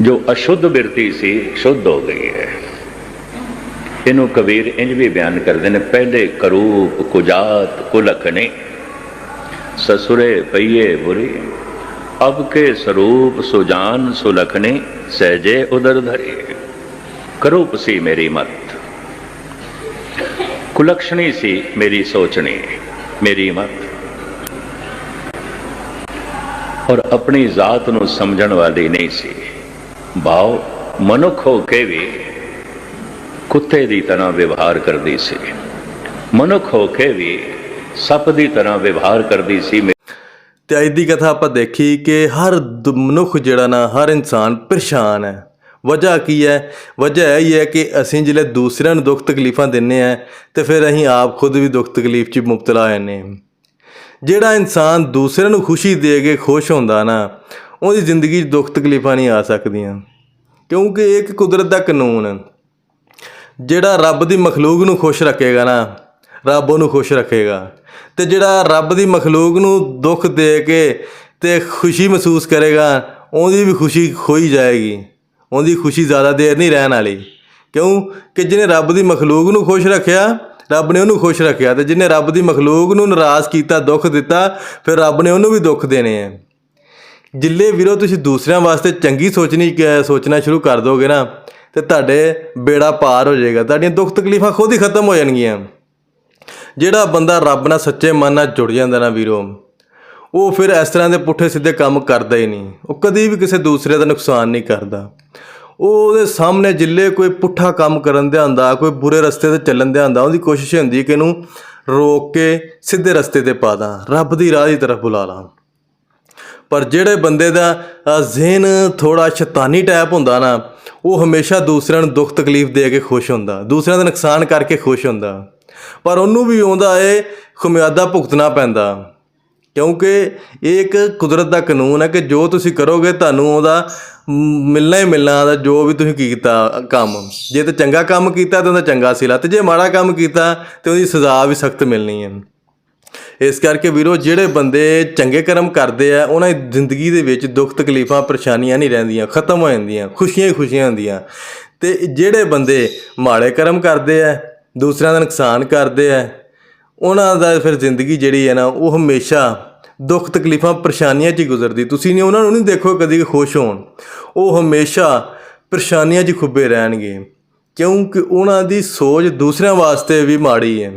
S2: ਜੋ ਅਸ਼ੁੱਧ ਬਿਰਤੀ ਸੀ, ਸ਼ੁੱਧ ਹੋ ਗਈ ਹੈ। ਇਹਨੂੰ ਕਬੀਰ ਇੰਜ ਵੀ ਬਿਆਨ ਕਰਦੇ ਨੇ, ਪਹਿਲੇ ਕਰੂਪ ਕੁਜਾਤ ਕੁਲਖਣੇ ਸਸੁਰੇ ਪਈਏ ਬੁਰੀ, ਅਬ ਕੇ ਸਰੂਪ ਸੁਜਾਨ ਸੁਲਖਣੇ ਸਹਜੇ ਉਦਰ ਧਰੇ। ਕਰੂਪ ਸੀ ਮੇਰੀ ਮਤ। ਕੁਲਕਸ਼ਣੀ ਸੀ ਮੇਰੀ ਸੋਚਣੀ, ਮੇਰੀ ਮਤ। ਔਰ ਆਪਣੀ ਜ਼ਾਤ ਨੂੰ ਸਮਝਣ ਵਾਲੀ ਨਹੀਂ ਸੀ। ਭਾਵ ਮਨੁੱਖ ਹੋ ਕੇ ਵੀ ਕੁੱਤੇ ਦੀ ਤਰ੍ਹਾਂ ਵਿਵਹਾਰ ਕਰਦੀ ਸੀ। ਮਨੁੱਖ ਹੋ ਕੇ ਵੀ ਸੱਪ ਦੀ ਤਰ੍ਹਾਂ ਵਿਵਹਾਰ ਕਰਦੀ ਸੀ।
S1: ਤੇ ਅੱਜ ਦੀ ਕਥਾ ਆਪਾਂ ਦੇਖੀ ਕਿ ਹਰ ਦ- ਮਨੁੱਖ ਜਿਹੜਾ ਨਾ, ਹਰ ਇਨਸਾਨ ਪਰੇਸ਼ਾਨ ਹੈ। ਵਜ੍ਹਾ ਕੀ ਹੈ? ਵਜ੍ਹਾ ਇਹ ਹੈ ਕਿ ਅਸੀਂ ਜਿਹੜੇ ਦੂਸਰਿਆਂ ਨੂੰ ਦੁੱਖ ਤਕਲੀਫਾਂ ਦਿੰਨੇ ਆ ਤੇ ਫਿਰ ਅਸੀਂ ਆਪ ਖੁਦ ਵੀ ਦੁੱਖ ਤਕਲੀਫ 'ਚ ਮੁਬਤਲਾ ਹੋ ਜਾਂਦੇ ਹਾਂ। ਜਿਹੜਾ ਇਨਸਾਨ ਦੂਸਰਿਆਂ ਨੂੰ ਖੁਸ਼ੀ ਦੇ ਕੇ ਖੁਸ਼ ਹੁੰਦਾ ਨਾ, ਉਹਦੀ ਜ਼ਿੰਦਗੀ 'ਚ ਦੁੱਖ ਤਕਲੀਫਾਂ ਨਹੀਂ ਆ ਸਕਦੀਆਂ। ਕਿਉਂਕਿ ਇਹ ਇੱਕ ਕੁਦਰਤ ਦਾ ਕਾਨੂੰਨ ਹੈ। ਜਿਹੜਾ ਰੱਬ ਦੀ ਮਖਲੂਕ ਨੂੰ ਖੁਸ਼ ਰੱਖੇਗਾ ਨਾ, ਰੱਬ ਉਹਨੂੰ ਖੁਸ਼ ਰੱਖੇਗਾ। ਤੇ ਜਿਹੜਾ ਰੱਬ ਦੀ ਮਖਲੂਕ ਨੂੰ ਦੁੱਖ ਦੇ ਕੇ ਤੇ ਖੁਸ਼ੀ ਮਹਿਸੂਸ ਕਰੇਗਾ, ਉਹਦੀ ਵੀ ਖੁਸ਼ੀ ਖੋਈ ਜਾਏਗੀ। ਉਹਦੀ ਖੁਸ਼ੀ ਜ਼ਿਆਦਾ ਦੇਰ ਨਹੀਂ ਰਹਿਣ ਵਾਲੀ। ਕਿਉਂ? ਕਿ ਜਿਹਨੇ ਰੱਬ ਦੀ ਮਖਲੂਕ ਨੂੰ ਖੁਸ਼ ਰੱਖਿਆ ਰੱਬ ਨੇ ਉਹਨੂੰ ਖੁਸ਼ ਰੱਖਿਆ ਤੇ ਜਿਹਨੇ ਰੱਬ ਦੀ ਮਖਲੂਕ ਨੂੰ ਨਾਰਾਜ਼ ਕੀਤਾ, ਦੁੱਖ ਦਿੱਤਾ, ਫਿਰ ਰੱਬ ਨੇ ਉਹਨੂੰ ਵੀ ਦੁੱਖ ਦੇਣੇ ਆ। ਜਿੱਲੇ ਵੀਰੋ, ਤੁਸੀਂ ਦੂਸਰਿਆਂ ਵਾਸਤੇ ਚੰਗੀ ਸੋਚਣੀ ਕ- ਸੋਚਣਾ ਸ਼ੁਰੂ ਕਰ ਦੋਗੇ ਨਾ, ਤੇ ਤੁਹਾਡੇ ਬੇੜਾ ਪਾਰ ਹੋ ਜਾਏਗਾ। ਤੁਹਾਡੀਆਂ ਦੁੱਖ ਤਕਲੀਫਾਂ ਖੁਦ ਹੀ ਖਤਮ ਹੋ ਜਾਣਗੀਆਂ। ਜਿਹੜਾ ਬੰਦਾ ਰੱਬ ਨਾਲ ਸੱਚੇ ਮਨ ਨਾਲ ਜੁੜ ਜਾਂਦਾ ਨਾ ਵੀਰੋ, ਉਹ ਫਿਰ ਇਸ ਤਰ੍ਹਾਂ ਦੇ ਪੁੱਠੇ ਸਿੱਧੇ ਕੰਮ ਕਰਦਾ ਹੀ ਨਹੀਂ। ਉਹ ਕਦੀ ਵੀ ਕਿਸੇ ਦੂਸਰੇ ਦਾ ਨੁਕਸਾਨ ਨਹੀਂ ਕਰਦਾ। ਉਹ ਉਹਦੇ ਸਾਹਮਣੇ ਜਿੱਲੇ ਕੋਈ ਪੁੱਠਾ ਕੰਮ ਕਰਨ ਦੇ ਆਂਦਾ ਕੋਈ ਬੁਰੇ ਰਸਤੇ ਤੇ ਚੱਲਣ ਦੇ ਆਂਦਾ ਉਹਦੀ ਕੋਸ਼ਿਸ਼ ਹੁੰਦੀ ਕਿ ਇਹਨੂੰ ਰੋਕ ਕੇ ਸਿੱਧੇ ਰਸਤੇ ਤੇ ਪਾ ਦਾਂ ਰੱਬ ਦੀ ਰਾਹ ਦੀ ਤਰਫ ਬੁਲਾ ਲਾਂ। ਪਰ ਜਿਹੜੇ ਬੰਦੇ ਦਾ ਅ, ਜ਼ਿਹਨ ਥੋੜਾ ਸ਼ੈਤਾਨੀ ਟਾਈਪ ਹੁੰਦਾ ਨਾ ਉਹ ਹਮੇਸ਼ਾ ਦੂਸਰਿਆਂ ਨੂੰ ਦੁੱਖ ਤਕਲੀਫ ਦੇ ਕੇ ਖੁਸ਼ ਹੁੰਦਾ ਦੂਸਰਿਆਂ ਦਾ ਨੁਕਸਾਨ ਕਰਕੇ ਖੁਸ਼ ਹੁੰਦਾ। ਪਰ ਉਹਨੂੰ ਵੀ ਆਉਂਦਾ ਏ ਖੁਮਿਆਦਾ ਭੁਗਤਣਾ ਪੈਂਦਾ। ਕਿਉਂਕਿ ਇਹ ਇੱਕ ਕੁਦਰਤ ਦਾ ਕਾਨੂੰਨ ਹੈ ਕਿ ਜੋ ਤੁਸੀਂ ਕਰੋਗੇ ਤੁਹਾਨੂੰ ਉਹਦਾ ਮਿਲਣਾ ਹੀ ਮਿਲਣਾ ਦਾ ਜੋ ਵੀ ਤੁਸੀਂ ਕੀਤਾ ਕੰਮ। ਜੇ ਤੇ ਚੰਗਾ ਕੰਮ ਕੀਤਾ ਤਾਂ ਉਹਦਾ ਚੰਗਾ ਸਿਲਾ, ਤੇ ਜੇ ਮਾੜਾ ਕੰਮ ਕੀਤਾ ਤੇ ਉਹਦੀ ਸਜ਼ਾ ਵੀ ਸਖਤ ਮਿਲਣੀ ਹੈ। ਇਸ ਕਰਕੇ ਵੀਰੋ, ਜਿਹੜੇ ਬੰਦੇ ਚੰਗੇ ਕਰਮ ਕਰਦੇ ਆ, ਉਹਨਾਂ ਦੀ ਜ਼ਿੰਦਗੀ ਦੇ ਵਿੱਚ ਦੁੱਖ, ਤਕਲੀਫਾਂ, ਪਰੇਸ਼ਾਨੀਆਂ ਨਹੀਂ ਰਹਿੰਦੀਆਂ, ਖਤਮ ਹੋ ਜਾਂਦੀਆਂ, ਖੁਸ਼ੀਆਂ ਹੀ ਖੁਸ਼ੀਆਂ ਹੁੰਦੀਆਂ। ਤੇ ਜਿਹੜੇ ਬੰਦੇ ਮਾੜੇ ਕਰਮ ਕਰਦੇ ਆ, ਦੂਸਰਿਆਂ ਦਾ ਨੁਕਸਾਨ ਕਰਦੇ ਆ, ਉਹਨਾਂ ਦਾ ਫਿਰ ਜ਼ਿੰਦਗੀ ਜਿਹੜੀ ਹੈ ਨਾ, ਉਹ ਹਮੇਸ਼ਾ ਦੁੱਖ ਤਕਲੀਫਾਂ ਪਰੇਸ਼ਾਨੀਆਂ 'ਚ ਹੀ ਗੁਜ਼ਰਦੀ। ਤੁਸੀਂ ਨਹੀਂ, ਉਹਨਾਂ ਨੂੰ ਨਹੀਂ ਦੇਖੋ ਕਦੀ ਖੁਸ਼ ਹੋਣ। ਉਹ ਹਮੇਸ਼ਾ ਪਰੇਸ਼ਾਨੀਆਂ 'ਚ ਖੁੱਬੇ ਰਹਿਣਗੇ। ਕਿਉਂਕਿ ਉਹਨਾਂ ਦੀ ਸੋਚ ਦੂਸਰਿਆਂ ਵਾਸਤੇ ਵੀ ਮਾੜੀ ਹੈ।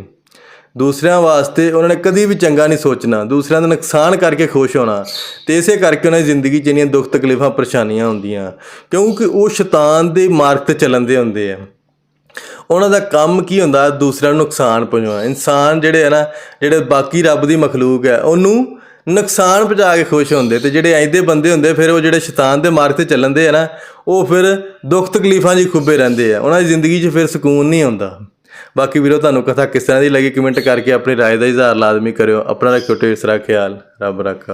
S1: ਦੂਸਰਿਆਂ ਵਾਸਤੇ ਉਹਨਾਂ ਨੇ ਕਦੀ ਵੀ ਚੰਗਾ ਨਹੀਂ ਸੋਚਣਾ। ਦੂਸਰਿਆਂ ਦਾ ਨੁਕਸਾਨ ਕਰਕੇ ਖੁਸ਼ ਹੋਣਾ। ਤੇ ਇਸੇ ਕਰਕੇ ਉਹਨਾਂ ਦੀ ਜ਼ਿੰਦਗੀ 'ਚ ਇੰਨੀਆਂ ਦੁੱਖ ਤਕਲੀਫਾਂ, ਪਰੇਸ਼ਾਨੀਆਂ ਹੁੰਦੀਆਂ। ਕਿਉਂਕਿ ਉਹ ਸ਼ੈਤਾਨ ਦੇ ਮਾਰਗ ਤੇ ਚੱਲਣ ਦੇ ਹੁੰਦੇ ਆ। ਉਹਨਾਂ ਦਾ ਕੰਮ ਕੀ ਹੁੰਦਾ? ਦੂਸਰਿਆਂ ਨੂੰ ਨੁਕਸਾਨ ਪਹੁੰਚਾਉਣਾ। ਇਨਸਾਨ ਜਿਹੜੇ ਆ ਨਾ, ਜਿਹੜੇ ਬਾਕੀ ਰੱਬ ਦੀ ਮਖਲੂਕ ਹੈ, ਉਹਨੂੰ ਨੁਕਸਾਨ ਪਹੁੰਚਾ ਕੇ ਖੁਸ਼ ਹੁੰਦੇ ਤੇ ਜਿਹੜੇ ਐਂਦੇ ਬੰਦੇ ਹੁੰਦੇ ਫਿਰ ਉਹ ਜਿਹੜੇ ਸ਼ੈਤਾਨ ਦੇ ਮਾਰਗ ਤੇ ਚੱਲਣਦੇ ਆ ਨਾ ਉਹ ਫਿਰ ਦੁੱਖ ਤਕਲੀਫਾਂ 'ਚ ਹੀ ਖੁੱਬੇ ਰਹਿੰਦੇ ਆ ਉਹਨਾਂ ਦੀ ਜ਼ਿੰਦਗੀ 'ਚ ਫਿਰ ਸਕੂਨ ਨਹੀਂ ਆਉਂਦਾ ਬਾਕੀ ਵੀਰੋ ਤੁਹਾਨੂੰ ਕਥਾ ਕਿਸ ਤਰ੍ਹਾਂ ਦੀ ਲੱਗੀ ਕਮੈਂਟ ਕਰਕੇ ਆਪਣੀ رائے ਦਾ ਇਜ਼ਹਾਰ ਲਾਜ਼ਮੀ ਕਰਿਓ ਆਪਣਾ ਰੱਖਿਓ ਢੇਰ ਸਾਰਾ ਖਿਆਲ ਰੱਬ ਰੱਖਾ